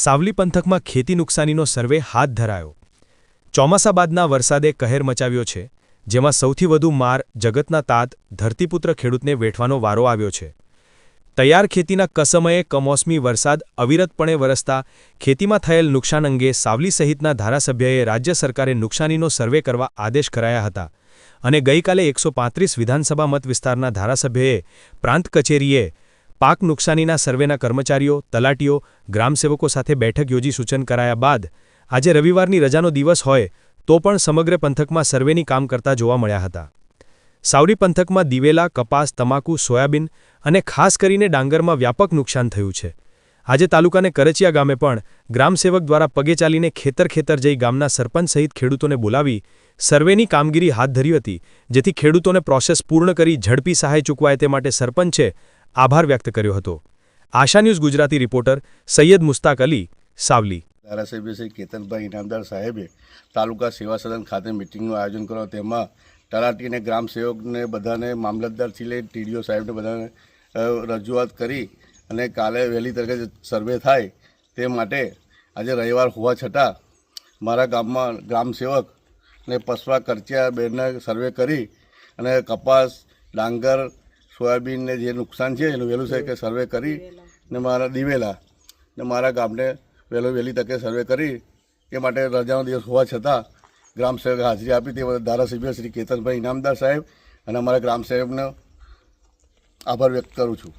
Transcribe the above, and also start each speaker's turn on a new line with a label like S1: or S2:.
S1: સાવલી પંથકમાં ખેતી નુકસાનીનો સર્વે હાથ ધરાયો. ચોમાસા બાદના વરસાદે કહેર મચાવ્યો છે, જેમાં સૌથી વધુ માર જગતના તાત ધરતીપુત્ર ખેડૂતને વેઠવાનો વારો આવ્યો છે. તૈયાર ખેતીના કસમયે કમોસમી વરસાદ અવિરતપણે વરસતા ખેતીમાં થયેલ નુકસાન અંગે સાવલી સહિતના ધારાસભ્યએ રાજ્ય સરકારે નુકસાનીનો સર્વે કરવા આદેશ કરાયા હતા અને ગઈકાલે એકસો વિધાનસભા મત વિસ્તારના ધારાસભ્યએ પ્રાંત કચેરીએ પાક નુકસાનીના સર્વેના કર્મચારીઓ, તલાટીઓ, ગ્રામસેવકો સાથે બેઠક યોજી સૂચન કરાયા બાદ આજે રવિવારની રજાનો દિવસ હોય તો પણ સમગ્ર પંથકમાં સર્વેની કામ કરતા જોવા મળ્યા હતા. સાવરી પંથકમાં દિવેલા, કપાસ, તમાકુ, સોયાબીન અને ખાસ કરીને ડાંગરમાં વ્યાપક નુકસાન થયું છે. આજે તાલુકાને કરચિયા ગામે પણ ગ્રામસેવક દ્વારા પગે ચાલીને ખેતર ખેતર જઈ ગામના સરપંચ સહિત ખેડૂતોને બોલાવી સર્વેની કામગીરી હાથ ધરી હતી, જેથી ખેડૂતોને પ્રોસેસ પૂર્ણ કરી ઝડપી સહાય ચૂકવાય તે માટે સરપંચે આભાર વ્યક્ત કર્યો હતો. Asha news Gujarati reporter Sayed Mushtaq Ali, Savli.
S2: ધારાસભ્ય શ્રી કેતનભાઈ ઇનામદાર સાહેબે તાલુકા સેવા સદન ખાતે મિટિંગનું આયોજન કરો તેમાં તલાટીને ગ્રામ સેવકને બધાને મામલતદારથી લઈ ટીડીઓ સાહેબને બધાને રજૂઆત કરી અને કાલે વહેલી તરીકે સર્વે થાય તે માટે આજે રવિવાર હોવા છતાં મારા ગામમાં ગ્રામ સેવક ને પસવા કરચિયા બેનને સર્વે કરી અને કપાસ, ડાંગર સોયાબીનને જે નુકસાન છે, એનું વહેલું છે સર્વે કરી ને મારા દિવેલા ને મારા ગામને વહેલો વહેલી તકે સર્વે કરી. એ માટે રજાનો દિવસ હોવા છતાં ગ્રામ સેવકે હાજરી આપી તે બદલ ધારાસભ્ય શ્રી કેતનભાઈ ઇનામદાર સાહેબ અને અમારા ગ્રામ સેવકનો આભાર વ્યક્ત કરું છું.